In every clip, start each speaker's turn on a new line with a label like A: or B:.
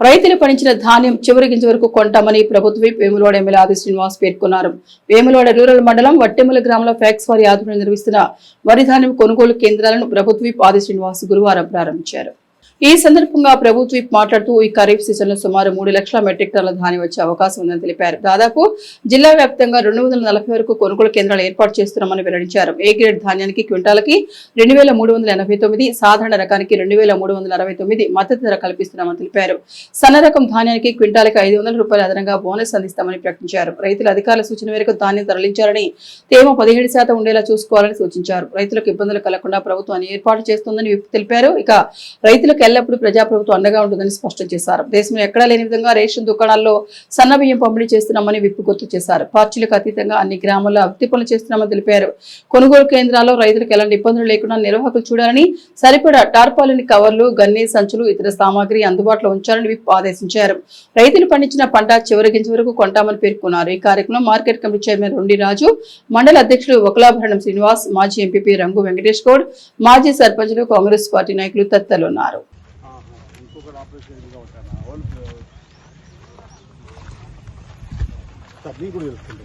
A: రైతులు పండించిన ధాన్యం చివరి గింజ వరకు కొంటామని ప్రభుత్వ వేములవాడ ఎమ్మెల్యే ఆది శ్రీనివాస్ పేర్కొన్నారు. వేములవాడ రూరల్ మండలం వట్టెముల గ్రామంలో ఫ్యాక్స్ వారి ఆధ్వర్యంలో నిర్వహిస్తున్న వరి ధాన్యం కొనుగోలు కేంద్రాలను ప్రభుత్వ ఆది శ్రీనివాస్ గురువారం ప్రారంభించారు. ఈ సందర్భంగా ప్రభుత్వ మాట్లాడుతూ ఈ ఖరీఫ్ సీజన్లో సుమారు మూడు లక్షల మెట్రిక్ టన్నుల ధాన్యం వచ్చే అవకాశం ఉందని తెలిపారు. దాదాపు జిల్లా వ్యాప్తంగా రెండు వందల నలభై వరకు కొనుగోలు కేంద్రాలు ఏర్పాటు చేస్తున్నామని వెల్లడించారు. ఏ గ్రేడ్ ధాన్యానికి క్వింటాలకి రెండు వేల మూడు వందల ఎనభై తొమ్మిది సాధారణ రకానికి రెండు వేల మూడు వందల అరవై తొమ్మిది మద్దతు ధర కల్పిస్తున్నామని తెలిపారు. సన్న రకం ధాన్యానికి క్వింటాలకి ఐదు వందల రూపాయల అదనంగా బోనస్ అందిస్తామని ప్రకటించారు. రైతుల అధికారుల సూచన మేరకు ధాన్యం తరలించాలని తేమ పదిహేడు శాతం ఉండేలా చూసుకోవాలని సూచించారు. రైతులకు ఇబ్బందులు కలగకుండా ప్రభుత్వాన్ని ఏర్పాటు చేస్తుందని తెలిపారు. ఇక రైతులకు ఎల్లప్పుడూ ప్రజాప్రభుత్వం అండగా ఉంటుందని స్పష్టం చేశారు. దేశంలో ఎక్కడా లేని విధంగా రేషన్ దుకాణాల్లో సన్న బియ్యం పంపిణీ చేస్తున్నామని విప్ గుర్తు చేశారు. పార్టీలకు అతీతంగా అన్ని గ్రామాల్లో అభివృద్ధి పనులు చేస్తున్నామని తెలిపారు. కొనుగోలు కేంద్రాల్లో రైతులకు ఎలాంటి ఇబ్బందులు లేకుండా నిర్వాహకులు చూడాలని సరిపడా టార్పాలిన్ కవర్లు గన్ని సంచులు ఇతర సామాగ్రి అందుబాటులో ఉంచాలని విప్ ఆదేశించారు. రైతులు పండించిన పంట చివరి గింజ వరకు కొంటామని పేర్కొన్నారు. ఈ కార్యక్రమం market committee chairman Rondi Raju మండల అధ్యక్షులు ఒకలాభరణం శ్రీనివాస్ మాజీ ఎంపీపీ రంగు వెంకటేష్ గౌడ్ మాజీ సర్పంచులు కాంగ్రెస్ పార్టీ నాయకులు తదితరులు ఉన్నారు.
B: ತಬ್ಲಿ ಗುಡಿ ಇರ್ತೀನಿ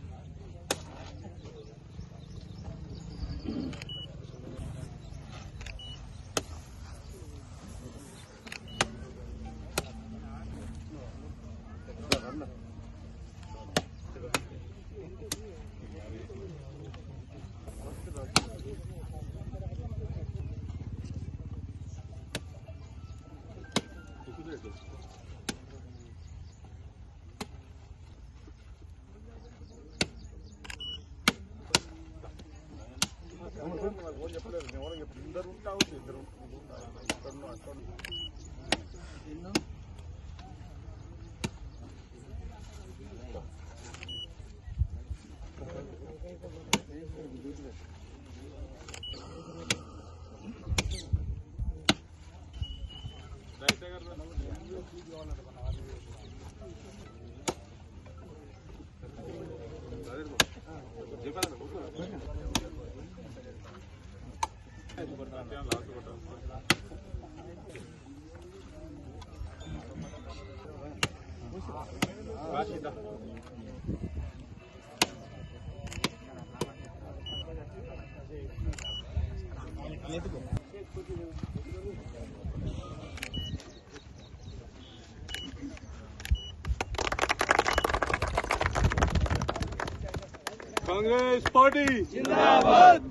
B: కాంగ్రెస్ పార్టీ జిందాబాద్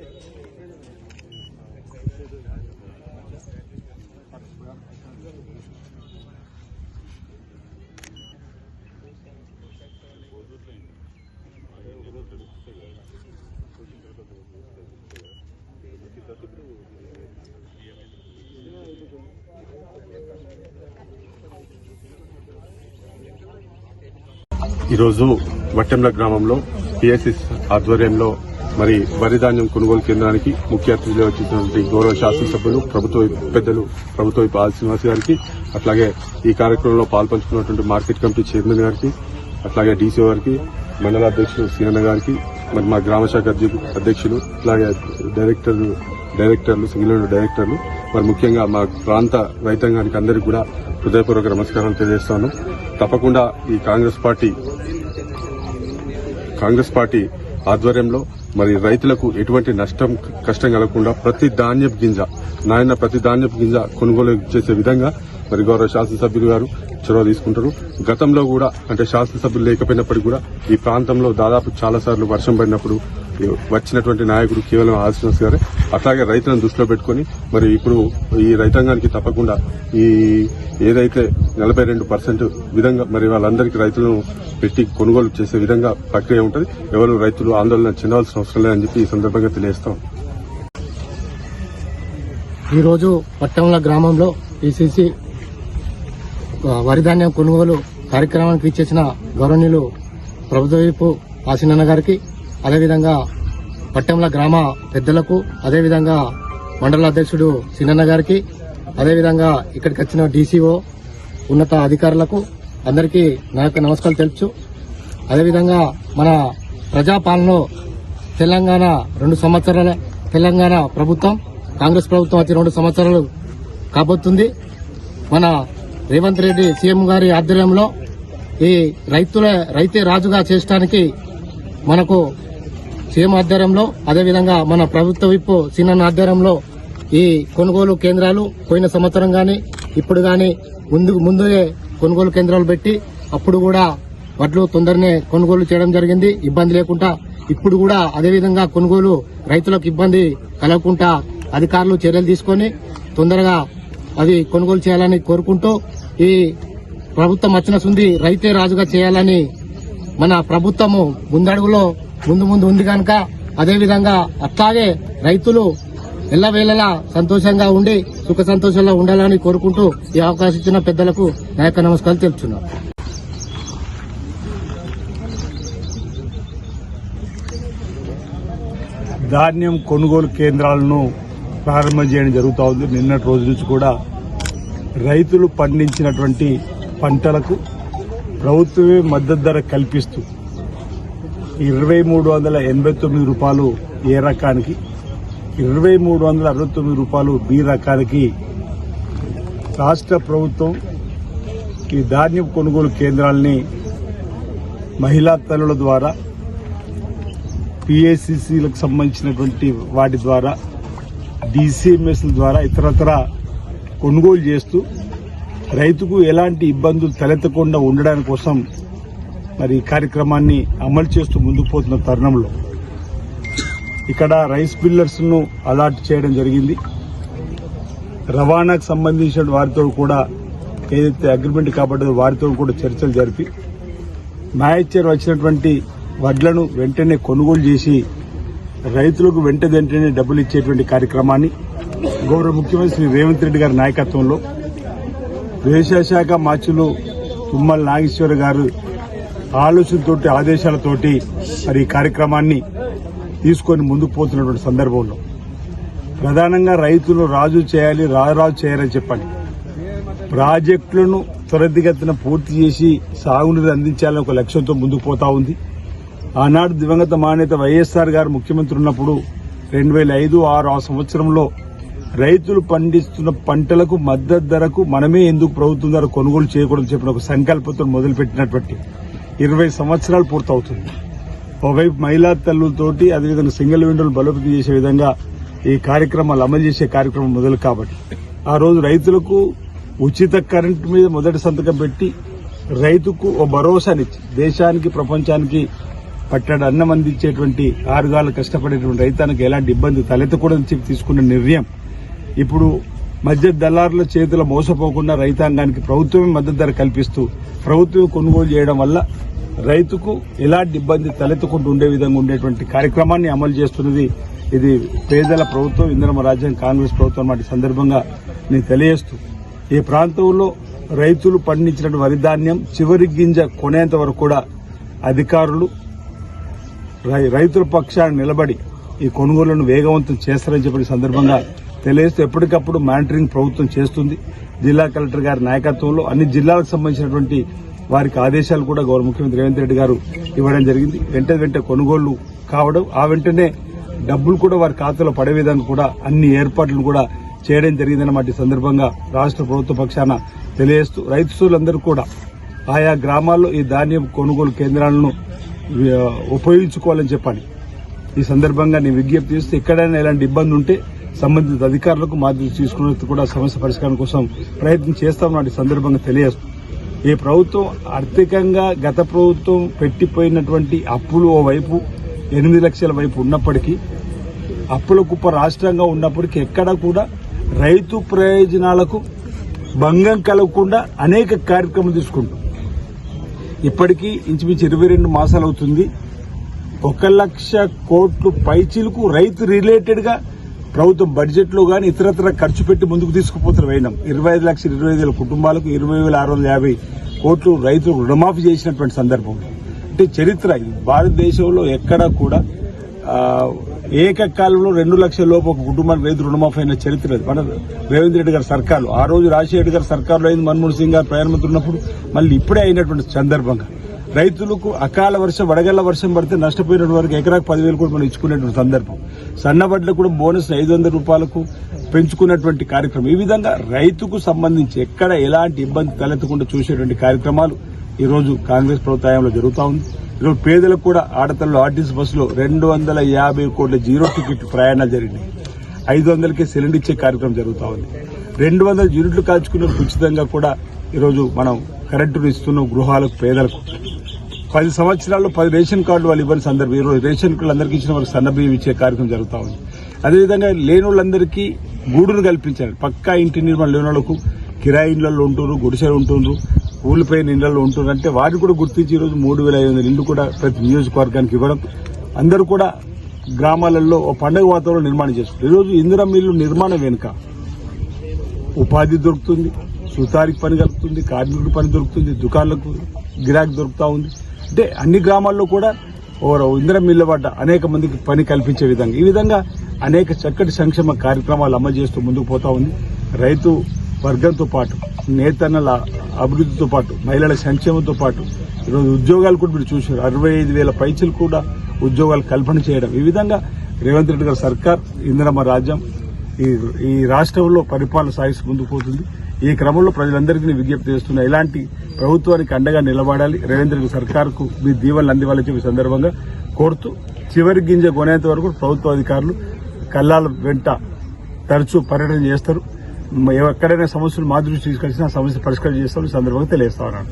B: ఈరోజు వట్టెంల గ్రామంలో పిఎస్ఎస్ ఆధ్వర్యంలో మరి వరి ధాన్యం కొనుగోలు కేంద్రానికి ముఖ్య అతిథిగా వచ్చినటువంటి గౌరవ శాసనసభ్యులు ప్రభుత్వ పెద్దలు ప్రభుత్వ విప్ శ్రీనివాస్ గారికి అట్లాగే ఈ కార్యక్రమంలో పాల్పంచుకున్నటువంటి మార్కెట్ కమిటీ చైర్మన్ గారికి అట్లాగే డీసీ గారికి మండల అధ్యక్షులు సీనన్న గారికి మరి మా గ్రామ శాఖ అధ్యక్షులు అట్లాగే డైరెక్టర్లు డైరెక్టర్లు సింగిల్ డైరెక్టర్లు మరి ముఖ్యంగా మా ప్రాంత రైతాంగానికి అందరికీ కూడా హృదయపూర్వక నమస్కారం తెలియజేస్తాను. తప్పకుండా ఈ కాంగ్రెస్ పార్టీ కాంగ్రెస్ పార్టీ ఆధ్వర్యంలో మరి రైతులకు ఎటువంటి నష్టం కష్టం కలగకుండా ప్రతి ధాన్యపు గింజ నాయన ప్రతి ధాన్యపు గింజ కొనుగోలు చేసే విధంగా మరి గౌరవ శాసనసభ్యులు గారు చొరవ తీసుకుంటారు. గతంలో కూడా అంటే శాసనసభ్యులు లేకపోయినప్పటికీ కూడా ఈ ప్రాంతంలో దాదాపు చాలా సార్లు వర్షం పడినప్పుడు వచ్చినటువంటి నాయకుడు కేవలం ఆశ్రమస్ గారే. అట్లాగే రైతులను దృష్టిలో పెట్టుకుని మరి ఇప్పుడు ఈ రైతాంగానికి తప్పకుండా ఈ ఏదైతే నలభై రెండు పర్సెంట్ విధంగా మరి వాళ్ళందరికీ రైతులను పెట్టి కొనుగోలు చేసే విధంగా ప్రక్రియ ఉంటుంది. ఎవరు రైతులు ఆందోళన చెందవలసిన అవసరం లేదని చెప్పి ఈ సందర్భంగా తెలియజేస్తాం.
C: ఈరోజు పట్టణంల గ్రామంలో పిసిసి వరిధాన్యం కొనుగోలు కార్యక్రమానికి ఇచ్చేసిన గౌరవనీయులు ప్రభుత్వ వైపు ఆసినన్న గారికి అదేవిధంగా పట్టణంల గ్రామ పెద్దలకు అదేవిధంగా మండల అధ్యక్షుడు సిన్నన్న గారికి అదేవిధంగా ఇక్కడికి వచ్చిన డీసీఓ ఉన్నత అధికారులకు అందరికీ నా యొక్క నమస్కారాలు తెలుసు అదేవిధంగా మన ప్రజాపాలనలో తెలంగాణ రెండు సంవత్సరాల తెలంగాణ ప్రభుత్వం కాంగ్రెస్ ప్రభుత్వం వచ్చి రెండు సంవత్సరాలు కాబోతుంది. మన రేవంత్ రెడ్డి సీఎం గారి ఆధ్వర్యంలో ఈ రైతుల రైతే రాజుగా చేయడానికి మనకు సీఎం ఆధ్వర్యంలో అదేవిధంగా మన ప్రభుత్వ విప్పు సీనన్ ఆధ్వర్యంలో ఈ కొనుగోలు కేంద్రాలు పోయిన సంవత్సరం గాని ఇప్పుడు గాని ముందు ముందే కొనుగోలు కేంద్రాలు పెట్టి అప్పుడు కూడా వడ్లు తొందరనే కొనుగోలు చేయడం జరిగింది. ఇబ్బంది లేకుండా ఇప్పుడు కూడా అదేవిధంగా కొనుగోలు రైతులకు ఇబ్బంది కలగకుండా అధికారులు చర్యలు తీసుకొని తొందరగా అవి కొనుగోలు చేయాలని కోరుకుంటూ ఈ ప్రభుత్వం వచ్చిన సుంది రైతే రాజుగా చేయాలని మన ప్రభుత్వము ముందడుగులో ముందు ముందు ఉంది కనుక అదేవిధంగా అట్లాగే రైతులు ఎల్లవేళలా సంతోషంగా ఉండి సుఖ సంతోషంలో ఉండాలని కోరుకుంటూ ఈ అవకాశం ఇచ్చిన పెద్దలకు నా యొక్క నమస్కారాలు తెలుపుతున్నాను
D: ధాన్యం కొనుగోలు కేంద్రాలను ప్రారంభం చేయడం జరుగుతూ ఉంది. నిన్నటి రోజు నుంచి కూడా రైతులు పండించినటువంటి పంటలకు ప్రభుత్వమే మద్దతు ధర కల్పిస్తూ ఇరవై మూడు వందల ఎనభై తొమ్మిది రూపాయలు ఏ రకానికి? ఇరవై మూడు వందల అరవై తొమ్మిది రూపాయలు బి రకానికి. రాష్ట్ర ప్రభుత్వం ఈ ధాన్యం కొనుగోలు కేంద్రాలని మహిళా తల్లుల ద్వారా పిఏసిసిలకు సంబంధించినటువంటి వాటి ద్వారా డిసిఎంఎస్ల ద్వారా ఇతరత్ర కొనుగోలు చేస్తూ రైతుకు ఎలాంటి ఇబ్బందులు తలెత్తకుండా ఉండడానికి కోసం మరి ఈ కార్యక్రమాన్ని అమలు చేస్తూ ముందుకు పోతున్న తరుణంలో ఇక్కడ రైస్ బిల్లర్స్ను అలాట్ చేయడం జరిగింది. రవాణాకు సంబంధించిన వారితో కూడా ఏదైతే అగ్రిమెంట్ కాబట్టిందో వారితో కూడా చర్చలు జరిపి మ్యాచర్ వచ్చినటువంటి వడ్లను వెంటనే కొనుగోలు చేసి రైతులకు వెంట వెంటనే డబ్బులు ఇచ్చేటువంటి కార్యక్రమాన్ని గౌరవ ముఖ్యమంత్రి శ్రీ రేవంత్ రెడ్డి గారి నాయకత్వంలో వ్యవసాయ శాఖ మాచులు తుమ్మల నాగేశ్వర గారు ఆలోచనతోటి ఆదేశాలతోటి మరి ఈ కార్యక్రమాన్ని తీసుకొని ముందుకు పోతున్నటువంటి సందర్భంలో ప్రధానంగా రైతులు రాజు చేయాలి రారాజు చేయాలని చెప్పండి. ప్రాజెక్టులను త్వరితగతిన పూర్తి చేసి సాగునీరు అందించాలని ఒక లక్ష్యంతో ముందుకు పోతా ఉంది. ఆనాడు దివంగత మానేత వైఎస్ఆర్ గారు ముఖ్యమంత్రి ఉన్నప్పుడు రెండు వేల ఐదు ఆరు ఆ సంవత్సరంలో రైతులు పండిస్తున్న పంటలకు మద్దతు ధరకు మనమే ఎందుకు ప్రభుత్వం ధర కొనుగోలు చేయకూడదు చెప్పిన ఒక సంకల్పంతో మొదలుపెట్టినటువంటి ఇరవై సంవత్సరాలు పూర్తవుతుంది. ఒకవైపు మహిళా తల్లులతోటి అదేవిధంగా సింగిల్ విండోలు బలోపేతం చేసే విధంగా ఈ కార్యక్రమాలు అమలు చేసే కార్యక్రమం మొదలు కాబట్టి. ఆ రోజు రైతులకు ఉచిత కరెంటు మీద మొదటి సంతకం పెట్టి రైతుకు ఓ భరోసానిచ్చి దేశానికి ప్రపంచానికి పట్టడ అన్నం అందించేటువంటి ఆరుగాలు కష్టపడేటువంటి రైతానికి ఎలాంటి ఇబ్బంది తలెత్తకూడదని చెప్పి తీసుకున్న నిర్ణయం ఇప్పుడు మధ్య దళారుల చేతుల మోసపోకుండా రైతాంగానికి ప్రభుత్వమే మద్దతు ధర కల్పిస్తూ ప్రభుత్వం కొనుగోలు చేయడం వల్ల రైతుకు ఎలాంటి ఇబ్బంది తలెత్తుకుంటూ ఉండే విధంగా ఉండేటువంటి కార్యక్రమాన్ని అమలు చేస్తున్నది ఇది పేదల ప్రభుత్వం ఇంద్రమ రాజ్యం కాంగ్రెస్ ప్రభుత్వం వాటి సందర్భంగా నేను తెలియజేస్తూ. ఈ ప్రాంతంలో రైతులు పండించిన వరి ధాన్యం చివరి గింజ కొనేంత వరకు కూడా అధికారులు రై- రైతుల పక్షాన్ని నిలబడి ఈ కొనుగోళ్ళను వేగవంతం చేస్తారని చెప్పిన సందర్భంగా తెలియజేస్తూ ఎప్పటికప్పుడు మానిటరింగ్ ప్రభుత్వం చేస్తుంది. జిల్లా కలెక్టర్ గారి నాయకత్వంలో అన్ని జిల్లాలకు సంబంధించినటువంటి వారికి ఆదేశాలు కూడా గౌరవ ముఖ్యమంత్రి రేవంత్ రెడ్డి గారు ఇవ్వడం జరిగింది. వెంట వెంట కొనుగోళ్ళు కావడం ఆ వెంటనే డబ్బులు కూడా వారి ఖాతాలో పడే విధంగా కూడా అన్ని ఏర్పాట్లు కూడా చేయడం జరిగిందన్నమాట ఈ సందర్భంగా రాష్ట్ర ప్రభుత్వ పక్షాన తెలియజేస్తూ రైతులందరూ కూడా ఆయా గ్రామాల్లో ఈ ధాన్యం కొనుగోలు కేంద్రాలను ఉపయోగించుకోవాలని చెప్పాలి ఈ సందర్భంగా నేను విజ్ఞప్తి చేస్తే ఎక్కడైనా ఇలాంటి ఇబ్బంది ఉంటే సంబంధిత అధికారులకు మాదిరి దృష్టి కూడా సమస్య పరిష్కారం కోసం ప్రయత్నం చేస్తాం ఈ సందర్భంగా తెలియజేస్తుంది ఈ ప్రభుత్వం ఆర్థికంగా గత ప్రభుత్వం పెట్టిపోయినటువంటి అప్పులు ఓవైపు ఎనిమిది లక్షల వైపు ఉన్నప్పటికీ అప్పుల కుప్ప రాష్ట్రంగా ఉన్నప్పటికీ ఎక్కడ కూడా రైతు ప్రయోజనాలకు భంగం కలగకుండా అనేక కార్యక్రమాలు తీసుకుంటాం. ఇప్పటికీ ఇంచుమించు ఇరవై రెండు మాసాలు అవుతుంది. ఒక లక్ష కోట్లు పైచీలకు రైతు రిలేటెడ్గా ప్రభుత్వం బడ్జెట్లో గాని ఇతరత్ర ఖర్చు పెట్టి ముందుకు తీసుకుపోతున్న వేయడం ఇరవై ఐదు లక్షల ఇరవై ఐదు వేల కుటుంబాలకు ఇరవై వేల ఆరు వందల యాభై కోట్లు రైతులు రుణమాఫీ చేసినటువంటి సందర్భం. అంటే చరిత్ర ఇది. భారతదేశంలో ఎక్కడా కూడా ఏకకాలంలో రెండు లక్షల లోపు ఒక కుటుంబానికి రైతు రుణమాఫీ అయిన చరిత్ర లేదు. మన రేవంత్ రెడ్డి గారి సర్కారు ఆ రోజు రాజశేఖర్ గారి సర్కారులో అయింది మన్మోహన్ సింగ్ గారు ప్రధానమంత్రి ఉన్నప్పుడు మళ్ళీ ఇప్పుడే అయినటువంటి సందర్భంగా. రైతులకు అకాల వర్షం వడగళ్ళ వర్షం పడితే నష్టపోయిన వరకు ఎకరాకు పదివేలు కూడా మనం ఇచ్చుకునేటువంటి సందర్భం. సన్నబడ్లు కూడా బోనస్ ఐదు వందల రూపాయలకు పెంచుకున్నటువంటి కార్యక్రమం. ఈ విధంగా రైతుకు సంబంధించి ఎక్కడ ఎలాంటి ఇబ్బంది తలెత్తకుండా చూసేటువంటి కార్యక్రమాలు ఈరోజు కాంగ్రెస్ ప్రభుత్వంలో జరుగుతా ఉంది. ఈరోజు పేదలకు కూడా ఆడతల్లో ఆర్టీసీ బస్సులో రెండు వందల యాభై కోట్ల జీరో టికెట్ ప్రయాణాలు జరిగినాయి. ఐదు వందలకే సిలిండర్ ఇచ్చే కార్యక్రమం జరుగుతూ ఉంది. రెండు వందల యూనిట్లు కాల్చుకున్న ఉచితంగా కూడా ఈరోజు మనం కరెంటును ఇస్తున్నాం గృహాలకు పేదలకు. పది సంవత్సరాల్లో పది రేషన్ కార్డు వాళ్ళు ఇవ్వని సందర్భం. ఈరోజు రేషన్ కార్డులు అందరికీ ఇచ్చిన వాళ్ళకి సన్నబియ్యం ఇచ్చే కార్యక్రమం జరుగుతూ ఉంది. అదేవిధంగా లేని వాళ్ళందరికీ గూడును కల్పించాలి పక్కా ఇంటి నిర్మాణం లేని వాళ్ళకు కిరాయి ఇండ్లలో ఉంటున్నారు గుడిసెలు ఉంటున్నారు కూలిపోయిన ఇళ్ళల్లో ఉంటున్నారు అంటే వాటిని కూడా గుర్తించి ఈరోజు మూడు వేల ఐదు వందల ఇండ్లు కూడా ప్రతి నియోజకవర్గానికి ఇవ్వడం. అందరూ కూడా గ్రామాలలో ఒక పండుగ వాతావరణం నిర్మాణం చేస్తుంది ఈరోజు ఇందిరా మిల్లు నిర్మాణం వెనుక ఉపాధి దొరుకుతుంది సుతారికి పని కలుగుతుంది కార్మికుడి పని దొరుకుతుంది దుకాణాలకు గిరాకీ దొరుకుతూ ఉంది. అంటే అన్ని గ్రామాల్లో కూడా ఓ ఇందిర మిల్ల పడ్డ అనేక మందికి పని కల్పించే విధంగా. ఈ విధంగా అనేక చక్కటి సంక్షేమ కార్యక్రమాలు అమలు చేస్తూ ముందుకు పోతా ఉంది. రైతు వర్గంతో పాటు నేతన్నల అభివృద్ధితో పాటు మహిళల సంక్షేమంతో పాటు ఈరోజు ఉద్యోగాలు కూడా మీరు చూశారు. అరవై ఐదు వేల పైచలు కూడా ఉద్యోగాలు కల్పన చేయడం. ఈ విధంగా రేవంత్ రెడ్డి గారి సర్కార్ ఇందిరమ్మ రాజ్యం ఈ ఈ రాష్ట్రంలో పరిపాలన సాగిస్తూ ముందుకు పోతుంది. ఈ క్రమంలో ప్రజలందరికీ విజ్ఞప్తి చేస్తున్నా ఇలాంటి ప్రభుత్వానికి అండగా నిలబడాలి. రేవేంద్ర సర్కార్కు మీ దీవెనలు అందివ్వాలని చెప్పి సందర్భంగా కోరుతూ చివరి గింజ కొనేంత వరకు ప్రభుత్వ అధికారులు కల్లాల వెంట తరచూ పర్యటన చేస్తారు. ఎక్కడైనా సమస్యలు మా దృష్టి తీసుకొచ్చినా సమస్య పరిష్కారం చేస్తామని సందర్భంగా తెలియజేస్తా ఉన్నాను.